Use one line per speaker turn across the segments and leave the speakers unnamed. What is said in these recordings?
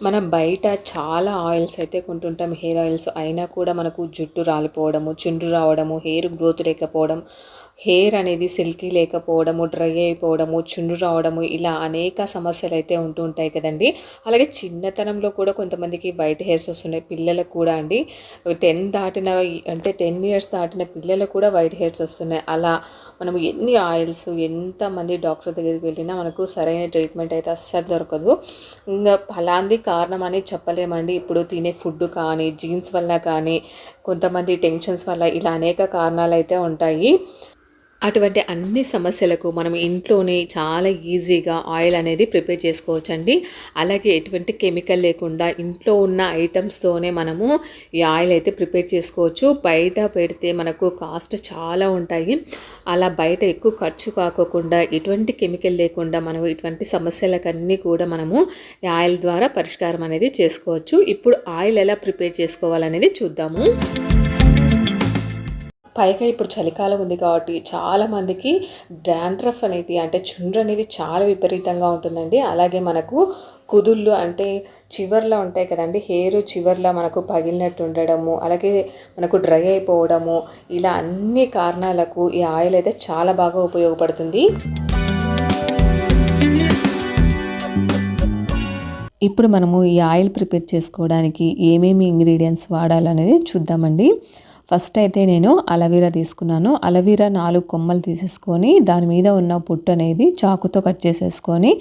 మనం బయట చాలా ఆయిల్స్ అయితే కొంటుంటాం హెయిర్ ఆయిల్స్. అయినా కూడా మనకు జుట్టు రాలిపోవడము చుండ్రు రావడము హెయిర్ గ్రోత్ లేకపోవడం హెయిర్ అనేది సిల్కీ లేకపోవడము డ్రై అయిపోవడము చుండ్రు రావడము ఇలా అనేక సమస్యలు అయితే ఉంటూ ఉంటాయి కదండి. అలాగే చిన్నతనంలో కూడా కొంతమందికి వైట్ హెయిర్స్ వస్తున్నాయి పిల్లలకు కూడా అండి. టెన్ దాటిన అంటే టెన్ ఇయర్స్ దాటిన పిల్లలకు కూడా వైట్ హెయిర్స్ వస్తున్నాయి. అలా మనం ఎన్ని ఆయిల్స్ ఎంతమంది డాక్టర్ దగ్గరికి వెళ్ళినా మనకు సరైన ట్రీట్మెంట్ అయితే అస్సలు దొరకదు. ఇంకా ఫలాంది కారణం అని చెప్పలేమండి. ఇప్పుడు తినే ఫుడ్ కానీ జీన్స్ వల్ల కానీ కొంతమంది టెన్షన్స్ వల్ల ఇలా అనేక కారణాలు అయితే ఉంటాయి. అటువంటి అన్ని సమస్యలకు మనం ఇంట్లోనే చాలా ఈజీగా ఆయిల్ అనేది ప్రిపేర్ చేసుకోవచ్చండి. అలాగే ఎటువంటి కెమికల్ లేకుండా ఇంట్లో ఉన్న ఐటమ్స్తోనే మనము ఈ ఆయిల్ అయితే ప్రిపేర్ చేసుకోవచ్చు. బయట పెడితే మనకు కాస్ట్ చాలా ఉంటాయి. అలా బయట ఎక్కువ ఖర్చు కాకోకుండా ఎటువంటి కెమికల్ లేకుండా మనం ఇటువంటి సమస్యలకన్నీ కూడా మనము ఈ ఆయిల్ ద్వారా పరిష్కారం అనేది చేసుకోవచ్చు. ఇప్పుడు ఆయిల్ ఎలా ప్రిపేర్ చేసుకోవాలనేది చూద్దాము. పైగా ఇప్పుడు చలికాలం ఉంది కాబట్టి చాలామందికి డాండ్రఫ్ అనేది అంటే చుండ్రు అనేది చాలా విపరీతంగా ఉంటుందండి. అలాగే మనకు కుదుళ్ళు అంటే చివర్లో ఉంటాయి కదండి. హెయిర్ చివర్లో మనకు పగిలినట్టు ఉండడము అలాగే మనకు డ్రై అయిపోవడము ఇలా అన్ని కారణాలకు ఈ ఆయిల్ అయితే చాలా బాగా ఉపయోగపడుతుంది. ఇప్పుడు మనము ఈ ఆయిల్ ప్రిపేర్ చేసుకోవడానికి ఏమేమి ఇంగ్రీడియంట్స్ వాడాలనేది చూద్దామండి. ఫస్ట్ అయితే నేను అలవీరా తీసుకున్నాను. అలవీరా నాలుగు కొమ్మలు తీసేసుకొని దాని మీద ఉన్న పుట్టు అనేది చాకుతో కట్ చేసేసుకొని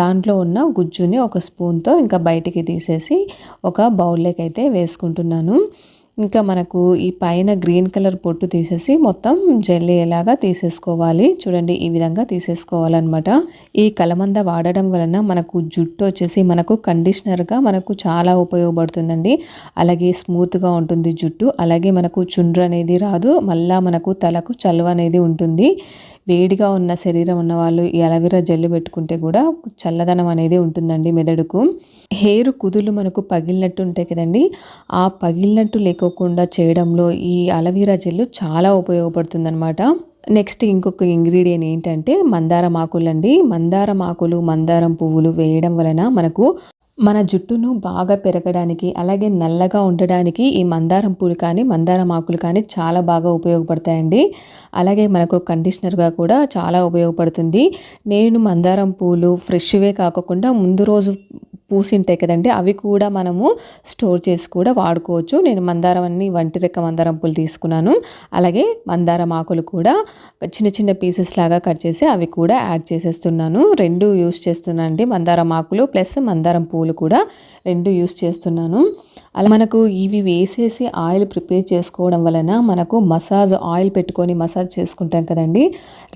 దాంట్లో ఉన్న గుజ్జుని ఒక స్పూన్తో ఇంకా బయటికి తీసేసి ఒక బౌల్లోకి అయితే వేసుకుంటున్నాను. ఇంకా మనకు ఈ పైన గ్రీన్ కలర్ పొట్టు తీసేసి మొత్తం జెల్లీ ఎలాగా తీసేసుకోవాలి. చూడండి ఈ విధంగా తీసేసుకోవాలన్నమాట. ఈ కలమంద వాడడం వలన మనకు జుట్టు వచ్చేసి మనకు కండిషనర్గా మనకు చాలా ఉపయోగపడుతుందండి. అలాగే స్మూత్గా ఉంటుంది జుట్టు. అలాగే మనకు చుండ్రు అనేది రాదు. మళ్ళా మనకు తలకు చలువ అనేది ఉంటుంది. వేడిగా ఉన్న శరీరం ఉన్నవాళ్ళు ఈ అలవీరా జెల్లు పెట్టుకుంటే కూడా చల్లదనం అనేది ఉంటుందండి మెదడుకు. హెయిర్ కుదులు మనకు పగిలినట్టు ఉంటాయి కదండి. ఆ పగిలినట్టు లేకోకుండా చేయడంలో ఈ అలవీరా జెల్లు చాలా ఉపయోగపడుతుందన్నమాట. నెక్స్ట్ ఇంకొక ఇంగ్రీడియంట్ ఏంటంటే మందారం ఆకులండి. మందారం ఆకులు మందారం పువ్వులు వేయడం వలన మనకు మన జుట్టును బాగా పెరగడానికి అలాగే నల్లగా ఉండడానికి ఈ మందారం పూలు కానీ మందారం ఆకులు కానీ చాలా బాగా ఉపయోగపడతాయండి. అలాగే మనకు కండిషనర్గా కూడా చాలా ఉపయోగపడుతుంది. నేను మందారం పూలు ఫ్రెష్వే కాకుండా ముందు రోజు పూసి ఉంటాయి కదండి అవి కూడా మనము స్టోర్ చేసి కూడా వాడుకోవచ్చు. నేను మందారం అన్ని వంటి రెక్క మందారం పూలు తీసుకున్నాను. అలాగే మందారం ఆకులు కూడా చిన్న చిన్న పీసెస్ లాగా కట్ చేసి అవి కూడా యాడ్ చేసేస్తున్నాను. రెండు యూస్ చేస్తున్నాను అండి మందారం ఆకులు ప్లస్ మందారం పూలు కూడా రెండు యూస్ చేస్తున్నాను. అలా మనకు ఇవి వేసేసి ఆయిల్ ప్రిపేర్ చేసుకోవడం వలన మనకు మసాజ్ ఆయిల్ పెట్టుకొని మసాజ్ చేసుకుంటాం కదండి.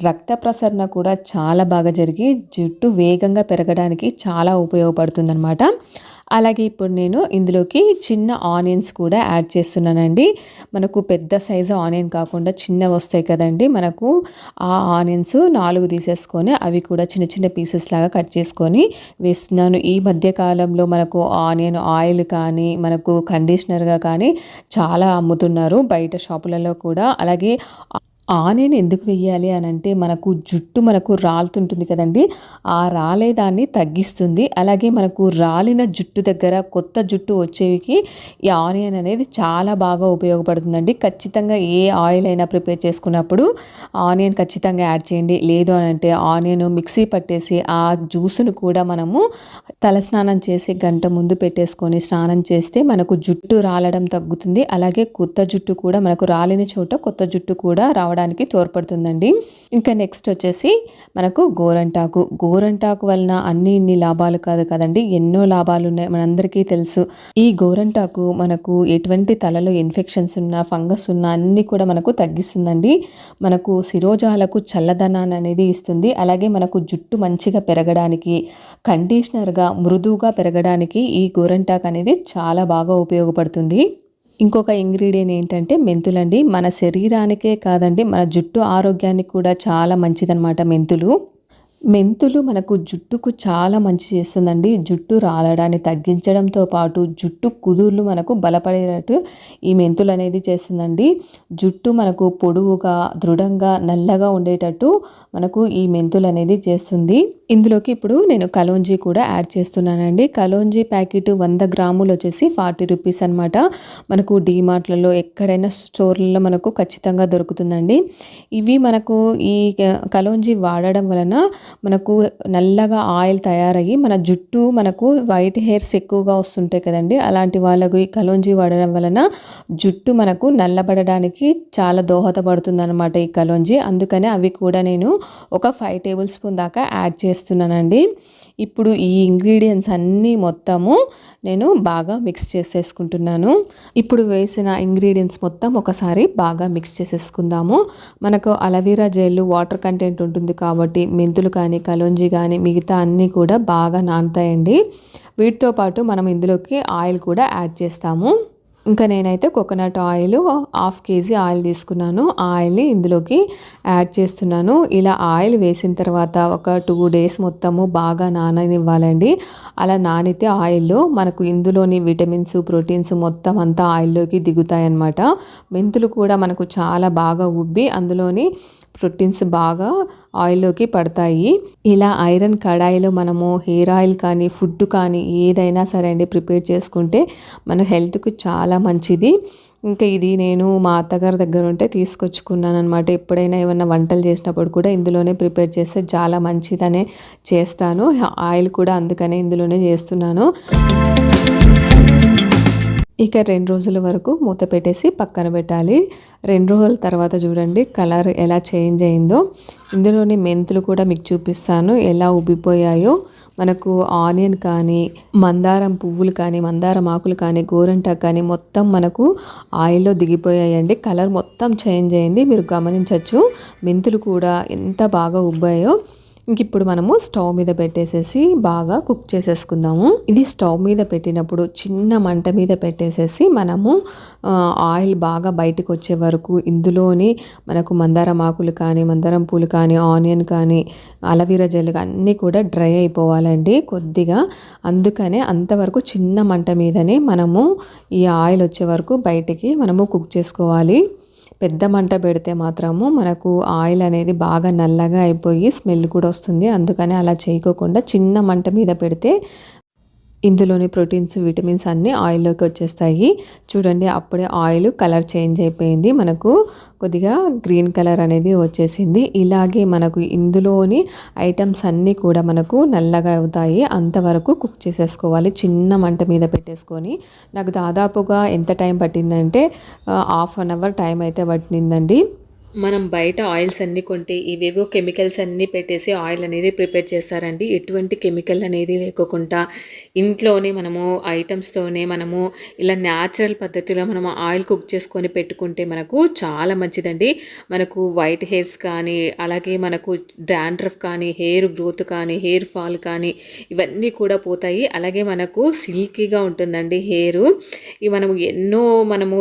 రక్త ప్రసరణ కూడా చాలా బాగా జరిగి జుట్టు వేగంగా పెరగడానికి చాలా అనమాట అలాగే ఇప్పుడు నేను ఇందులోకి చిన్న ఆనియన్స్ కూడా యాడ్ చేస్తున్నానండి. మనకు పెద్ద సైజు ఆనియన్ కాకుండా చిన్న వస్తాయి కదండి. మనకు ఆ ఆనియన్స్ నాలుగు తీసేసుకొని అవి కూడా చిన్న చిన్న పీసెస్ లాగా కట్ చేసుకొని వేస్తున్నాను. ఈ మధ్య కాలంలో మనకు ఆనియన్ ఆయిల్ కానీ మనకు కండిషనర్గా కానీ చాలా అమ్ముతున్నారు బయట షాపులలో కూడా. అలాగే ఆనియన్ ఎందుకు వెయ్యాలి అని అంటే మనకు జుట్టు మనకు రాలుతుంటుంది కదండి. ఆ రాలేదాన్ని తగ్గిస్తుంది. అలాగే మనకు రాలిన జుట్టు దగ్గర కొత్త జుట్టు వచ్చేవికి ఈ ఆనియన్ అనేది చాలా బాగా ఉపయోగపడుతుందండి. ఖచ్చితంగా ఏ ఆయిల్ అయినా ప్రిపేర్ చేసుకున్నప్పుడు ఆనియన్ ఖచ్చితంగా యాడ్ చేయండి. లేదు అని అంటే ఆనియన్ మిక్సీ పట్టేసి ఆ జ్యూస్ను కూడా మనము తలస్నానం చేసి గంట ముందు పెట్టేసుకొని స్నానం చేస్తే మనకు జుట్టు రాలడం తగ్గుతుంది. అలాగే కొత్త జుట్టు కూడా మనకు రాలిన చోట కొత్త జుట్టు కూడా రావడానికి తోడ్పడుతుందండి. ఇంకా నెక్స్ట్ వచ్చేసి మనకు గోరంటాకు. గోరంటాకు వలన అన్ని ఇన్ని లాభాలు కాదు కదండి. ఎన్నో లాభాలు ఉన్నాయి. మనందరికీ తెలుసు. ఈ గోరంటాకు మనకు ఎటువంటి తలలో ఇన్ఫెక్షన్స్ ఉన్నా ఫంగస్ ఉన్నా అన్ని కూడా మనకు తగ్గిస్తుందండి. మనకు శిరోజాలకు చల్లదనాన్ని అనేది ఇస్తుంది. అలాగే మనకు జుట్టు మంచిగా పెరగడానికి కండిషనర్గా మృదువుగా పెరగడానికి ఈ గోరంటాకు అనేది చాలా బాగా ఉపయోగపడుతుంది. ఇంకొక ఇంగ్రీడియంట్ ఏంటంటే మెంతులండి. మన శరీరానికే కాదండి మన జుట్టు ఆరోగ్యానికి కూడా చాలా మంచిదన్నమాట మెంతులు. మెంతులు మనకు జుట్టుకు చాలా మంచి చేస్తుందండి. జుట్టు రాలడాన్ని తగ్గించడంతో పాటు జుట్టు కుదుర్లు మనకు బలపడేటట్టు ఈ మెంతులు అనేది చేస్తుందండి. జుట్టు మనకు పొడవుగా దృఢంగా నల్లగా ఉండేటట్టు మనకు ఈ మెంతులు అనేది చేస్తుంది. ఇందులోకి ఇప్పుడు నేను కలోంజీ కూడా యాడ్ చేస్తున్నానండి. కలోంజీ ప్యాకెట్ వంద గ్రాములు వచ్చేసి ఫార్టీ రూపీస్ అనమాట మనకు డీమార్ట్లలో ఎక్కడైనా స్టోర్లలో మనకు ఖచ్చితంగా దొరుకుతుందండి. ఇవి మనకు ఈ కలోంజీ వాడడం వలన మనకు నల్లగా ఆయిల్ తయారయ్యి మన జుట్టు మనకు వైట్ హెయిర్స్ ఎక్కువగా వస్తుంటాయి కదండి. అలాంటి వాళ్ళకు ఈ కలోంజీ వాడడం వలన జుట్టు మనకు నల్లబడడానికి చాలా దోహదపడుతుందన్నమాట ఈ కలోంజీ అందుకనే అవి కూడా నేను ఒక ఫైవ్ టేబుల్ స్పూన్ దాకా యాడ్ చేస్తున్నానండి. ఇప్పుడు ఈ ఇంగ్రీడియంట్స్ అన్నీ మొత్తము నేను బాగా మిక్స్ చేసేసుకుంటున్నాను. ఇప్పుడు వేసిన ఇంగ్రీడియంట్స్ మొత్తం ఒకసారి బాగా మిక్స్ చేసేసుకుందాము. మనకు అలవీరా జెల్ వాటర్ కంటెంట్ ఉంటుంది కాబట్టి మెంతులు కానీ కలోంజీ కానీ మిగతా అన్నీ కూడా బాగా నానుతాయండి. వీటితో పాటు మనం ఇందులోకి ఆయిల్ కూడా యాడ్ చేస్తాము. ఇంకా నేనైతే coconut oil half KG oil తీసుకున్నాను. ఆ ఆయిల్ని ఇందులోకి యాడ్ చేస్తున్నాను. ఇలా ఆయిల్ వేసిన తర్వాత ఒక టూ డేస్ మొత్తము బాగా నాననివ్వాలండి. అలా నానితే ఆయిల్లో మనకు ఇందులోని విటమిన్స్ ప్రోటీన్స్ మొత్తం అంతా ఆయిల్లోకి దిగుతాయి అన్నమాట మెంతులు కూడా మనకు చాలా బాగా ఉబ్బి అందులోని ప్రోటీన్స్ బాగా ఆయిల్లోకి పడతాయి. ఇలా ఐరన్ కడాయిలో మనము హెయిర్ ఆయిల్ కానీ ఫుడ్ కానీ ఏదైనా సరే అండి ప్రిపేర్ చేసుకుంటే మన హెల్త్కు చాలా మంచిది. ఇంకా ఇది నేను మా అత్తగారి దగ్గర ఉంటే తీసుకొచ్చుకున్నాను అనమాట ఎప్పుడైనా ఏమైనా వంటలు చేసినప్పుడు కూడా ఇందులోనే ప్రిపేర్ చేస్తే చాలా మంచిదనే చేస్తాను. ఆయిల్ కూడా అందుకనే ఇందులోనే చేస్తున్నాను. ఇక రెండు రోజుల వరకు మూత పెట్టేసి పక్కన పెట్టాలి. రెండు రోజుల తర్వాత చూడండి కలర్ ఎలా చేంజ్ అయిందో. ఇందులోని మెంతులు కూడా మీకు చూపిస్తాను ఎలా ఉబ్బిపోయాయో. మనకు ఆనియన్ కానీ మందారం పువ్వులు కానీ మందారం ఆకులు కానీ గోరంటాకు కానీ మొత్తం మనకు ఆయిల్లో దిగిపోయాయండి. కలర్ మొత్తం చేంజ్ అయింది మీరు గమనించవచ్చు మెంతులు కూడా ఎంత బాగా ఉబ్బాయో. ఇంక ఇప్పుడు మనము స్టవ్ మీద పెట్టేసేసి బాగా కుక్ చేసేసుకుందాము. ఇది స్టవ్ మీద పెట్టినప్పుడు చిన్న మంట మీద పెట్టేసేసి మనము ఆయిల్ బాగా బయటకు వచ్చే వరకు ఇందులోని మనకు మందారం ఆకులు కానీ మందారం పూలు కానీ ఆనియన్ కానీ అలవీరా జెల్ అన్నీ కూడా డ్రై అయిపోవాలండి కొద్దిగా. అందుకనే అంతవరకు చిన్న మంట మీదనే మనము ఈ ఆయిల్ వచ్చే వరకు బయటికి మనము కుక్ చేసుకోవాలి. పెద్ద మంట పెడితే మాత్రము మనకు ఆయిల్ అనేది బాగా నల్లగా అయిపోయి స్మెల్ కూడా వస్తుంది. అందుకని అలా చేయకోకుండా చిన్న మంట మీద పెడితే ఇందులోని ప్రోటీన్స్ విటమిన్స్ అన్నీ ఆయిల్లోకి వచ్చేస్తాయి. చూడండి అప్పుడే ఆయిల్ కలర్ చేంజ్ అయిపోయింది. మనకు కొద్దిగా గ్రీన్ కలర్ అనేది వచ్చేసింది. ఇలాగే మనకు ఇందులోని ఐటమ్స్ అన్నీ కూడా మనకు నల్లగా అవుతాయి. అంతవరకు కుక్ చేసేసుకోవాలి. చిన్న మంట మీద పెట్టేసుకొని. నాకు దాదాపుగా ఎంత టైం పట్టిందంటే హాఫ్ అన్ అవర్ టైం అయితే పట్టిందండి. మనం బయట ఆయిల్స్ అన్నీ కొంటే ఇవేవో కెమికల్స్ అన్నీ పెట్టేసి ఆయిల్ అనేది ప్రిపేర్ చేస్తారండి. ఎటువంటి కెమికల్ అనేది లేకోకుండా ఇంట్లోనే మనము ఐటమ్స్తోనే మనము ఇలా న్యాచురల్ పద్ధతిలో మనం ఆయిల్ కుక్ చేసుకొని పెట్టుకుంటే మనకు చాలా మంచిదండి. మనకు వైట్ హెయిర్స్ కానీ అలాగే మనకు డాండ్రఫ్ కానీ హెయిర్ గ్రోత్ కానీ హెయిర్ ఫాల్ కానీ ఇవన్నీ కూడా పోతాయి. అలాగే మనకు సిల్కీగా ఉంటుందండి హెయిర్. ఇవి మనము ఎన్నో మనము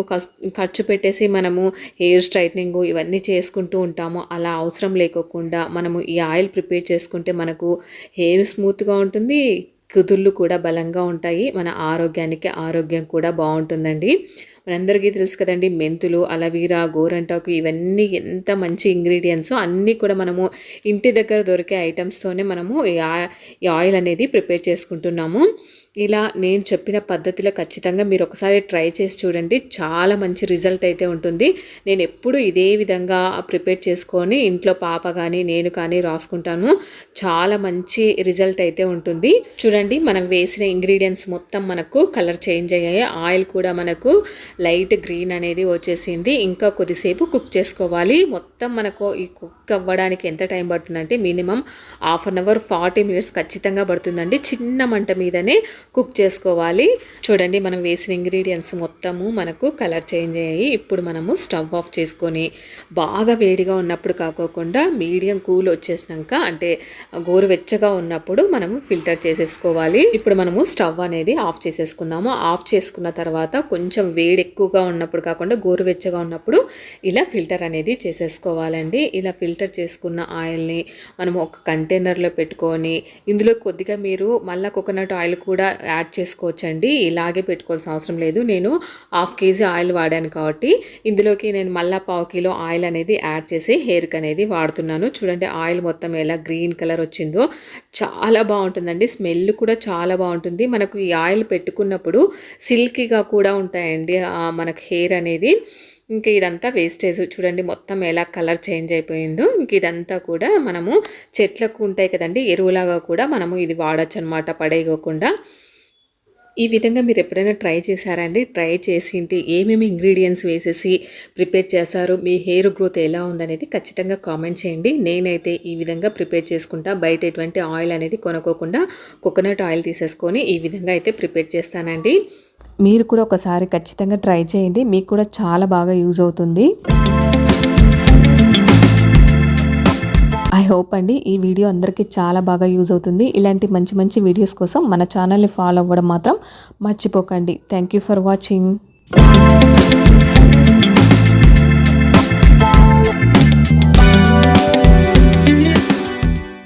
ఖర్చు పెట్టేసి మనము హెయిర్ స్ట్రైట్నింగ్ ఇవన్నీ చేసుకుంటూ ఉంటామో అలా అవసరం లేకోకుండా మనము ఈ ఆయిల్ ప్రిపేర్ చేసుకుంటే మనకు హెయిర్ స్మూత్గా ఉంటుంది కుదుళ్ళు కూడా బలంగా ఉంటాయి మన ఆరోగ్యానికి ఆరోగ్యం కూడా బాగుంటుందండి. మనందరికీ తెలుసు కదండి మెంతులు అలవీరా గోరంటాకు ఇవన్నీ ఎంత మంచి ఇంగ్రీడియంట్స్ అన్నీ కూడా మనము ఇంటి దగ్గర దొరికే ఐటమ్స్తోనే మనము ఈ ఆయిల్ అనేది ప్రిపేర్ చేసుకుంటున్నాము. ఇలా నేను చెప్పిన పద్ధతిలో ఖచ్చితంగా మీరు ఒకసారి ట్రై చేసి చూడండి. చాలా మంచి రిజల్ట్ అయితే ఉంటుంది. నేను ఎప్పుడు ఇదే విధంగా ప్రిపేర్ చేసుకొని ఇంట్లో పాప కానీ నేను కానీ రాసుకుంటాను. చాలా మంచి రిజల్ట్ అయితే ఉంటుంది. చూడండి మనం వేసిన ఇంగ్రీడియంట్స్ మొత్తం మనకు కలర్ చేంజ్ అయ్యాయి. ఆయిల్ కూడా మనకు లైట్ గ్రీన్ అనేది వచ్చేసింది. ఇంకా కొద్దిసేపు కుక్ చేసుకోవాలి. మొత్తం మనకు ఈ కుక్ అవ్వడానికి ఎంత time పడుతుందంటే minimum half an hour forty minutes ఖచ్చితంగా పడుతుందండి. చిన్న మంట మీదనే కుక్ చేసుకోవాలి. చూడండి మనం వేసిన ఇంగ్రీడియంట్స్ మొత్తము మనకు కలర్ చేంజ్ అయ్యాయి. ఇప్పుడు మనము స్టవ్ ఆఫ్ చేసుకొని బాగా వేడిగా ఉన్నప్పుడు కాకోకుండా మీడియం కూల్ వచ్చేసినాక అంటే గోరువెచ్చగా ఉన్నప్పుడు మనము ఫిల్టర్ చేసేసుకోవాలి. ఇప్పుడు మనము స్టవ్ అనేది ఆఫ్ చేసేసుకుందాము. ఆఫ్ చేసుకున్న తర్వాత కొంచెం వేడి ఎక్కువగా ఉన్నప్పుడు కాకుండా గోరువెచ్చగా ఉన్నప్పుడు ఇలా ఫిల్టర్ అనేది చేసేసుకోవాలండి. ఇలా ఫిల్టర్ చేసుకున్న ఆయిల్ని మనం ఒక కంటైనర్లో పెట్టుకొని ఇందులో కొద్దిగా మీరు మళ్ళీ కోకోనట్ ఆయిల్ కూడా యాడ్ చేసుకోవచ్చండి. ఇలాగే పెట్టుకోవాల్సిన అవసరం లేదు. నేను హాఫ్ కేజీ ఆయిల్ వాడాను కాబట్టి ఇందులోకి నేను మళ్ళీ పావు కిలో ఆయిల్ అనేది యాడ్ చేసి హెయిర్కి అనేది వాడుతున్నాను. చూడండి ఆయిల్ మొత్తం ఎలా గ్రీన్ కలర్ వచ్చిందో. చాలా బాగుంటుందండి. స్మెల్ కూడా చాలా బాగుంటుంది. మనకు ఈ ఆయిల్ పెట్టుకున్నప్పుడు సిల్కీగా కూడా ఉంటాయండి. మనకు హెయిర్ అనేది. ఇంక ఇదంతా వేస్టేజ్ చూడండి మొత్తం ఎలా కలర్ చేంజ్ అయిపోయిందో. ఇంక ఇదంతా కూడా మనము చెట్లకు ఉంటాయి కదండి ఎరువులాగా కూడా మనము ఇది వాడచ్చు అనమాట పడేయకుండా ఈ విధంగా మీరు ఎప్పుడైనా ట్రై చేశారండి ట్రై చేసి ఇంటి ఏమేమి ఇంగ్రీడియంట్స్ వేసేసి ప్రిపేర్ చేశారు? మీ హెయిర్ గ్రోత్ ఎలా ఉందనేది ఖచ్చితంగా కామెంట్ చేయండి. నేనైతే ఈ విధంగా ప్రిపేర్ చేసుకుంటా. బయట ఎటువంటి ఆయిల్ అనేది కొనుక్కోకుండా కోకోనట్ ఆయిల్ తీసేసుకొని ఈ విధంగా అయితే ప్రిపేర్ చేస్తానండి. మీరు కూడా ఒకసారి ఖచ్చితంగా ట్రై చేయండి. మీకు కూడా చాలా బాగా యూజ్ అవుతుంది. ఐ హోప్ అండి ఈ వీడియో అందరికీ చాలా బాగా యూజ్ అవుతుంది. ఇలాంటి మంచి మంచి వీడియోస్ కోసం మన ఛానల్ని ఫాలో అవ్వడం మాత్రం మర్చిపోకండి. Thank you for watching